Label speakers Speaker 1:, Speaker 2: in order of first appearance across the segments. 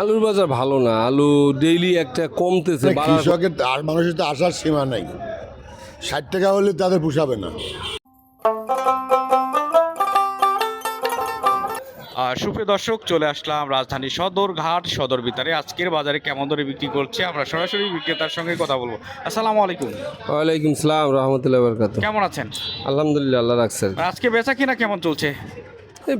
Speaker 1: আলুর বাজার ভালো না আলু ডেইলি একটা কমতেছে
Speaker 2: কৃষকের আর মানুষের তো আসার সীমা নাই। ষাট টাকা হলে তাদের পোষাবে না।
Speaker 3: সুপ্রিয় দর্শক চলে আসলাম রাজধানী সদর ঘাট সদর বিতারে আজকের বাজারে কেমন দরে বিক্রি করছে আমরা সরাসরি বিক্রেতার সঙ্গে কথা বলব। আসসালামু আলাইকুম।
Speaker 1: ওয়ালাইকুম সালাম রহমতুল্লাহ বরকাত
Speaker 3: কেমন আছেন?
Speaker 1: আলহামদুলিল্লাহ আল্লাহ রাখছেন
Speaker 3: আজকে বেচা কিনা কেমন চলছে?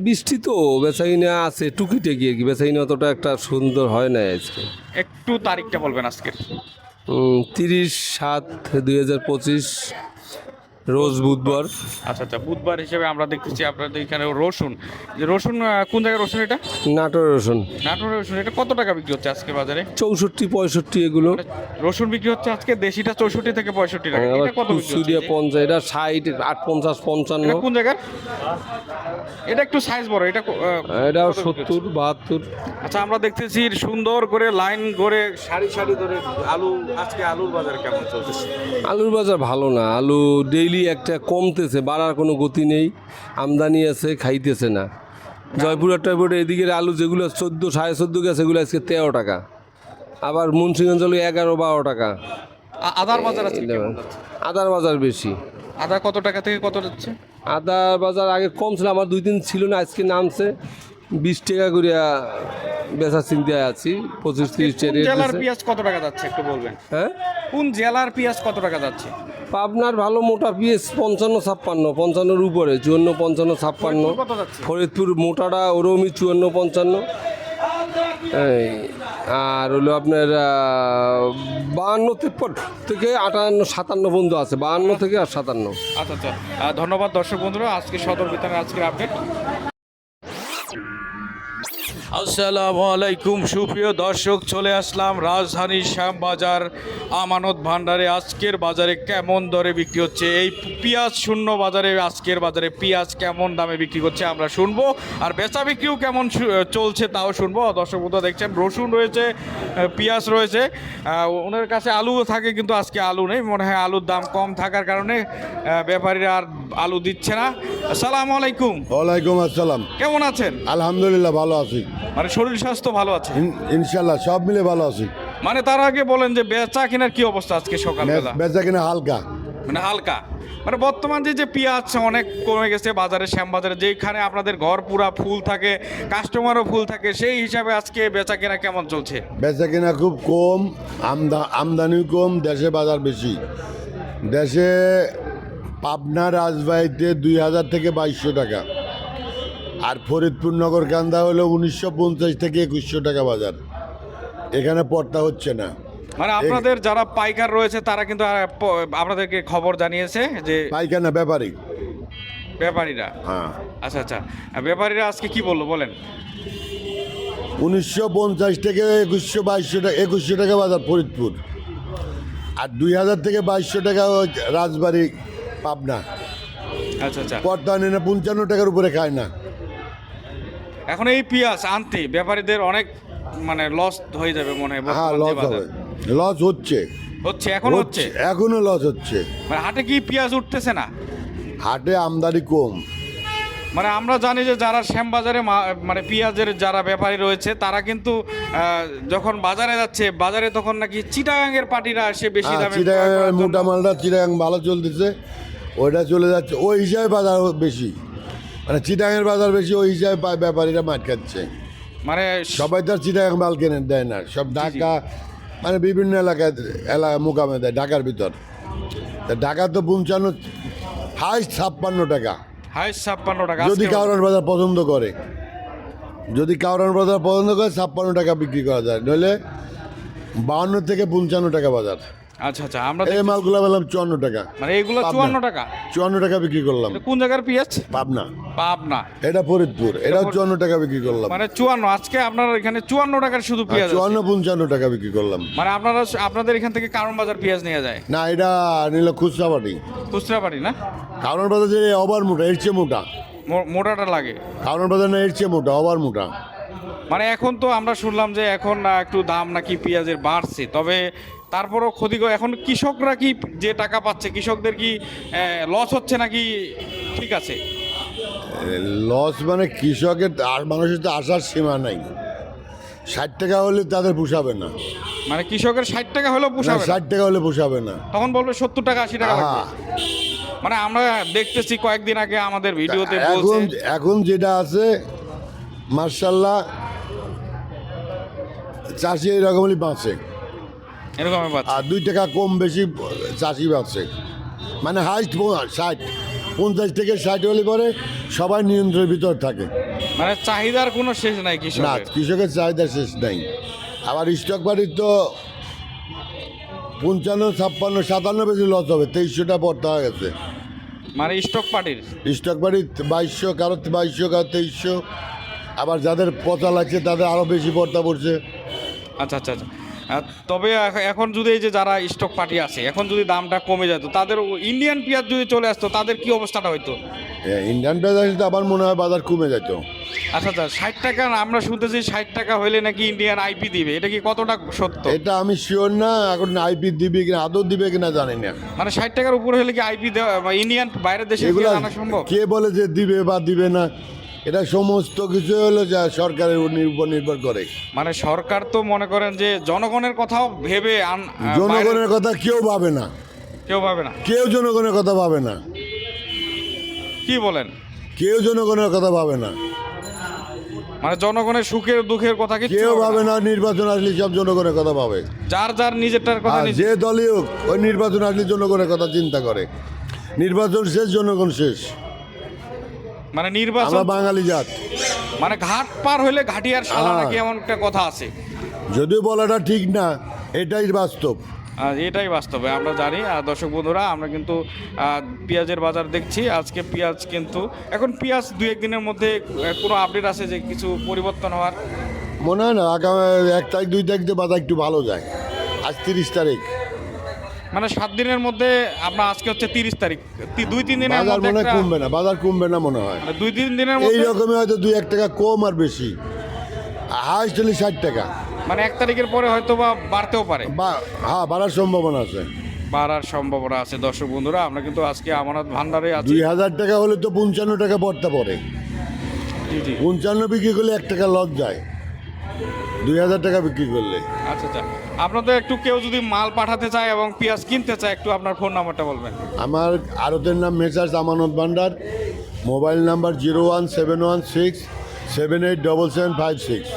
Speaker 1: বৃষ্টি তো বেচাকিনা আছে টুকিটাকি আর কি বেচাকিনা অতটা একটা সুন্দর হয় না আজকে।
Speaker 3: একটু তারিখটা বলবেন আজকের।
Speaker 1: তিরিশ সাত দুই হাজার পঁচিশ রোজ বুধবার।
Speaker 3: আচ্ছা আচ্ছা বুধবার হিসেবে আমরা দেখতেছি আপনাদের এখানে রসুন। যে রসুন কোন জায়গায় রসুন এটা?
Speaker 1: নাটোর রসুন।
Speaker 3: নাটোর রসুন এটা কত টাকা বিক্রি হচ্ছে আজকে বাজারে?
Speaker 1: চৌষট্টি পঁয়ষট্টি এগুলো।
Speaker 3: রসুন বিক্রি হচ্ছে আজকে দেশিটা চৌষট্টি থেকে পঁয়ষট্টি টাকা। এটা কত?
Speaker 1: কুচুরিয়া পঞ্চাশ এটা ষাট আট পঞ্চাশ পঞ্চান্ন।
Speaker 3: এটা কোন জায়গার এটা একটু সাইজ বড় এটা এটা বিক্রি হচ্ছে?
Speaker 1: সত্তর বাহাত্তর।
Speaker 3: আচ্ছা আমরা দেখতেছি সুন্দর করে লাইন করে সারি সারি ধরে আলু আজকে আলুর বাজার কেমন চলছে?
Speaker 1: আলুর বাজার ভালো না আলু ডেইলি একটা কমতেছে বাড়ার কোনো গতি নেই আমদানি আছে খাইতেছে না। জয়পুরের টয়পুরে এদিকের আলু যেগুলো চোদ্দ সাড়ে চোদ্দ গেছে সেগুলো আজকে তেরো টাকা। আবার মুন্সিগঞ্জ হলো এগারো বারো টাকা।
Speaker 3: আদার বাজার আছে
Speaker 1: আদার বাজার বেশি।
Speaker 3: আদা কত টাকা থেকে কত যাচ্ছে?
Speaker 1: আদার বাজার আগে কম ছিল আমার দুই দিন ছিল না আজকে নামছে। বিশ টাকা করে বেচা চিন্তায় আছি পঁচিশ তিরিশ টাকা
Speaker 3: জেলার পেঁয়াজ কত টাকা যাচ্ছে একটু বলবেন?
Speaker 1: হ্যাঁ?
Speaker 3: কোন জেলার পেঁয়াজ কত টাকা যাচ্ছে?
Speaker 1: পাবনার ভালো মোটা পিস পঞ্চান্ন ছাপ্পান্ন পঞ্চান্নর উপরে চুয়ান্ন পঞ্চান্ন ছাপ্পান্ন। ফরিদপুর মোটাটা ওরমই চুয়ান্ন পঞ্চান্ন। এই আর হলো আপনার বাহান্ন তিপ্পান্ন থেকে আটান্ন সাতান্ন বন্ধু আছে বাহান্ন থেকে আর সাতান্ন।
Speaker 3: আচ্ছা আচ্ছা। ধন্যবাদ দর্শক বন্ধুরা আজকে সদর বিতানের আজকের আপডেট আসসালামু আলাইকুম সুপ্রিয় দর্শক চলে আসলাম রাজধানী শ্যামবাজার আমানত ভান্ডারে আজকের বাজারে কেমন দরে বিক্রি হচ্ছে? এই পেঁয়াজ শূন্য বাজারে আজকের বাজারে পেঁয়াজ কেমন দামে বিক্রি করছে আমরা শুনব। আর বেচা বিক্রিও কেমন চলছে তাও শুনব। দর্শক বন্ধুরা দেখছেন রসুন রয়েছে পেঁয়াজ রয়েছে ওনার কাছে আলুও থাকে কিন্তু আজকে আলু নেই। মনে হয় আলুর দাম কম থাকার কারণে ব্যাপারীরা আর আলু দিচ্ছে না। আসসালামু আলাইকুম।
Speaker 2: ওয়ালাইকুম আসসালাম।
Speaker 3: কেমন আছেন?
Speaker 2: আলহামদুলিল্লাহ ভালো আছি।
Speaker 3: মানে শরীর স্বাস্থ্য ভালো আছে?
Speaker 2: ইন- ইনশাল্লাহ সব মিলে ভালো আছি।
Speaker 3: মানে তার আগে বলেন যে বেচা কেনার কি অবস্থা আজকে সকালবেলা?
Speaker 2: বেচা কিনা হালকা।
Speaker 3: মানে হালকা। মানে বর্তমান যে যে পেঁয়াজ অনেক কমে গেছে বাজারে শ্যামবাজারে যেখানে আপনাদের ঘর পুরা ফুল থাকে কাস্টমারও ফুল থাকে সেই হিসাবে আজকে বেচা কেনা কেমন চলছে?
Speaker 2: বেচা কিনা খুব কম আমদা আমদানি কম দেশে বাজার বেশি। দেশে পাবনা রাজবাড়িতে দুই হাজার থেকে বাইশশো টাকা। আর ফরিদপুর নগর কান্দা হলো উনিশশো পঞ্চাশ থেকে একুশশো টাকা বাজার। এখানে পড়তা হচ্ছে না।
Speaker 3: মানে আপনাদের যারা পাইকার রয়েছে তারা কিন্তু আপনাদেরকে খবর জানিয়েছে যে
Speaker 2: পাইখানা ব্যাপারী।
Speaker 3: ব্যাপারীরা?
Speaker 2: হ্যাঁ।
Speaker 3: আচ্ছা আচ্ছা। ব্যাপারীরা আজকে কি বলল বলেন?
Speaker 2: উনিশশো পঞ্চাশ থেকে একুশশো বাইশশো টাকা একুশশো টাকা বাজার ফরিদপুর। আর দুই হাজার থেকে বাইশশো টাকা রাজবাড়ি পাবনা।
Speaker 3: আচ্ছা আচ্ছা।
Speaker 2: পর্দা নেনে পঞ্চান্ন টাকার উপরে খায় না।
Speaker 3: এখন এই পেঁয়াজ আনতে ব্যাপারীদের অনেক মানে লস হয়ে যাবে মনে হয়
Speaker 2: হ্যাঁ লস হবে। লস হচ্ছে।
Speaker 3: হচ্ছে এখন হচ্ছে
Speaker 2: এখনও লস হচ্ছে।
Speaker 3: মানে হাটে কি পেঁয়াজ উঠতেছে না?
Speaker 2: হাটে আমদানি কম।
Speaker 3: মানে আমরা জানি যে যারা শ্যামবাজারে মানে পেঁয়াজের যারা ব্যাপারী রয়েছে তারা কিন্তু যখন বাজারে যাচ্ছে বাজারে তখন নাকি চিটাগাঙ্গের পার্টিরা এসে বেশি
Speaker 2: হ্যাঁ,
Speaker 3: দামে
Speaker 2: চিটাগাং
Speaker 3: ক্রয়
Speaker 2: মোটা মালটা চিটাগাং ভালো চলতেছে ওইটা চলে যাচ্ছে ওই হিসাবে বাজার বেশি। মানে চিটাঙের বাজার বেশি ওই হিসাবে ব্যাপারীরা মাঠ খাচ্ছে।
Speaker 3: মানে
Speaker 2: সবাই তো আর চিটাগাং মাল কেনে দেয় না। সব ঢাকা মানে বিভিন্ন এলাকায় এলাকা মোকামে দেয় ঢাকার ভিতর। তা ঢাকা তো পঞ্চান্ন হাইস্ট ছাপ্পান্ন টাকা।
Speaker 3: হাই ছাপ্পান্ন টাকা
Speaker 2: যদি কাউরান বাজার পছন্দ করে। যদি কাউরান বাজার পছন্দ করে ছাপ্পান্ন টাকা বিক্রি করা যায়। নইলে বাউন্ন থেকে পঞ্চান্ন টাকা বাজার।
Speaker 3: আচ্ছা আচ্ছা আমরা
Speaker 2: এই মালগুলো পেলাম চুয়ান্ন টাকা।
Speaker 3: মানে এইগুলো চুয়ান্ন টাকা?
Speaker 2: চুয়ান্ন টাকা বিক্রি করলাম।
Speaker 3: কোন জায়গার পেঁয়াজ
Speaker 2: পাবনা।
Speaker 3: পাবনা।
Speaker 2: এটা ফরিদপুর। এটাও চুয়ান্ন টাকা বিক্রি করলাম।
Speaker 3: মানে চুয়ান্ন আজকে আপনার এখানে চুয়ান্ন টাকার শুধু পেঁয়াজ।
Speaker 2: চুয়ান্ন পঞ্চান্ন টাকা বিক্রি করলাম।
Speaker 3: মানে আপনারা আপনাদের এখান থেকে কারণ বাজার পেঁয়াজ নিয়ে যায়?
Speaker 2: না এটা নিল খুচরা পাটি
Speaker 3: খুচরা পারি না?
Speaker 2: কারণ বাজার যে ওভার মোটা এর চেয়ে মোটা।
Speaker 3: মোটাটা লাগে।
Speaker 2: কারণ বাজার না এর চেয়ে মোটা ওভার মোটা
Speaker 3: মানে এখন তো আমরা শুনলাম যে এখন একটু দাম নাকি পেঁয়াজের বাড়ছে। তবে তারপরও ক্ষতিকর এখন কৃষকরা কি যে টাকা পাচ্ছে কৃষকদের কি লস হচ্ছে নাকি ঠিক আছে?
Speaker 2: লস মানে কৃষকের আর মানুষের তো আসার সীমা নাই। ষাট টাকা হলে তাদের পোষাবে না।
Speaker 3: মানে কৃষকের ষাট টাকা হলেও পোষাবে
Speaker 2: ষাট টাকা হলে পোষাবে না।
Speaker 3: তখন বলবে সত্তর টাকা আশি টাকা
Speaker 2: হ্যাঁ।
Speaker 3: মানে আমরা দেখতেছি কয়েকদিন আগে আমাদের ভিডিওতে
Speaker 2: এখন এখন যেটা আছে মার্শাল্লাহ চাষি এরকমই বাঁচে।
Speaker 3: এরকম
Speaker 2: আর দুই টাকা কম বেশি চাষি বাঁচে। মানে হাইস্ট ষাট পঞ্চাশ থেকে ষাট হলে পরে সবাই নিয়ন্ত্রণের ভিতর থাকে।
Speaker 3: মানে চাহিদার কোনো শেষ নাই
Speaker 2: না
Speaker 3: কৃষকের
Speaker 2: চাহিদা শেষ নাই। আবার স্টক বাড়ির তো পঞ্চান্ন ছাপ্পান্ন সাতান্ন বেশি লস হবে তেইশশোটা পড়তে হয়ে গেছে।
Speaker 3: মানে স্টক পার্টির
Speaker 2: স্টক বাড়ির বাইশশো কারও বাইশশো কারও তেইশশো। আবার যাদের পচা লাগছে তাদের আরও বেশি পড়তা পড়ছে।
Speaker 3: আচ্ছা আচ্ছা আচ্ছা। তবে এখ- এখন যদি এই যে যারা স্টক পার্টি আছে এখন যদি দামটা কমে যেত তাদের ইন্ডিয়ান পেঁয়াজ যদি চলে আসতো তাদের কি অবস্থাটা হইতো?
Speaker 2: ইন্ডিয়ান বাজার তো আবার মনে হয় বাজার কমে যেত
Speaker 3: আচ্ছা আচ্ছা ষাট টাকা আমরা শুনতেছি ষাট টাকা হইলে নাকি ইন্ডিয়ান আইপি দিবে। এটা কি কতটা সত্য?
Speaker 2: এটা আমি শিওর না এখন আইপি দিবে কিনা আদৌ দিবে কিনা জানি না।
Speaker 3: মানে ষাট টাকার উপরে হলে কি আইপি দেওয়া ইন্ডিয়ান বাইরের দেশে আনা সম্ভব?
Speaker 2: কে বলে যে দিবে বা দিবে না এটা সমস্ত কিছু হলো যা সরকারের উপর নির্ভর করে।
Speaker 3: মানে সরকার তো মনে করেন যে জনগণের কথাও ভেবে
Speaker 2: জনগণের কথা কেউ ভাবে না।
Speaker 3: কেউ ভাবে না।
Speaker 2: কেউ জনগণের কথা ভাবে না।
Speaker 3: কি বলেন?
Speaker 2: কেউ জনগণের কথা ভাবে না।
Speaker 3: মানে জনগণের সুখের দুঃখের কথা কি
Speaker 2: কেউ ভাবে না। নির্বাচন আসলে সব জনগণের কথা ভাবে।
Speaker 3: যার যার নিজেরটার কথা
Speaker 2: যে দলই হোক ওই নির্বাচন আসলে জনগণের কথা চিন্তা করে। নির্বাচন শেষ জনগণ শেষ।
Speaker 3: মানে
Speaker 2: আমরা
Speaker 3: নির্বাচন
Speaker 2: বাঙালি জাত।
Speaker 3: মানে ঘাট পার হইলে ঘাটিয়ার সালা
Speaker 2: হ্যাঁ।
Speaker 3: নাকি এমন একটা কথা আছে।
Speaker 2: যদিও বলাটা ঠিক না এটাই বাস্তব।
Speaker 3: আর এটাই বাস্তবে আমরা জানি। আর দর্শক বন্ধুরা আমরা কিন্তু পেঁয়াজের বাজার দেখছি। আজকে পেঁয়াজ কিন্তু এখন পেঁয়াজ দুই একদিনের মধ্যে কোনো আপডেট আছে যে কিছু পরিবর্তন হওয়ার?
Speaker 2: মনে হয় না আগামী এক তারিখ দুই তারিখ দিয়ে বাজার একটু ভালো যায়। আজ তিরিশ তারিখ।
Speaker 3: মানে সাত দিনের মধ্যে আপনার আজকে হচ্ছে তিরিশ তারিখ। দুই তিন দিনের
Speaker 2: বাজার
Speaker 3: মধ্যে
Speaker 2: মনে হয়
Speaker 3: একটা-
Speaker 2: কমবে না বাজার কমবে না মনে হয়।
Speaker 3: মানে দুই তিন দিনের
Speaker 2: এই
Speaker 3: মধ্যে
Speaker 2: রকমই হয়তো দুই এক টাকা কম আর বেশি। হাইস্ট হলে ষাট টাকা।
Speaker 3: মানে এক তারিখের পরে হয়তো বা বাড়তেও পারে।
Speaker 2: বা হ্যাঁ বাড়ার সম্ভাবনা আছে।
Speaker 3: বাড়ার সম্ভাবনা আছে দর্শক বন্ধুরা আমরা কিন্তু আজকে আমানত ভান্ডারে আছি।
Speaker 2: দুই হাজার টাকা হলে তো পঞ্চান্ন টাকা পড়তে পড়ে
Speaker 3: জি জি।
Speaker 2: পঞ্চান্ন বিক্রি করলে এক টাকা লস যায়। দুই হাজার টাকা বিক্রি করলে।
Speaker 3: আচ্ছা আচ্ছা। আপনাদের একটু কেউ যদি মাল পাঠাতে চায় এবং পেঁয়াজ কিনতে চায় একটু আপনার ফোন নাম্বারটা বলবেন।
Speaker 2: আমার আরতের নাম messrs Amanat Bhandar. Mobile number zero one seven one six seven eight double seven five six.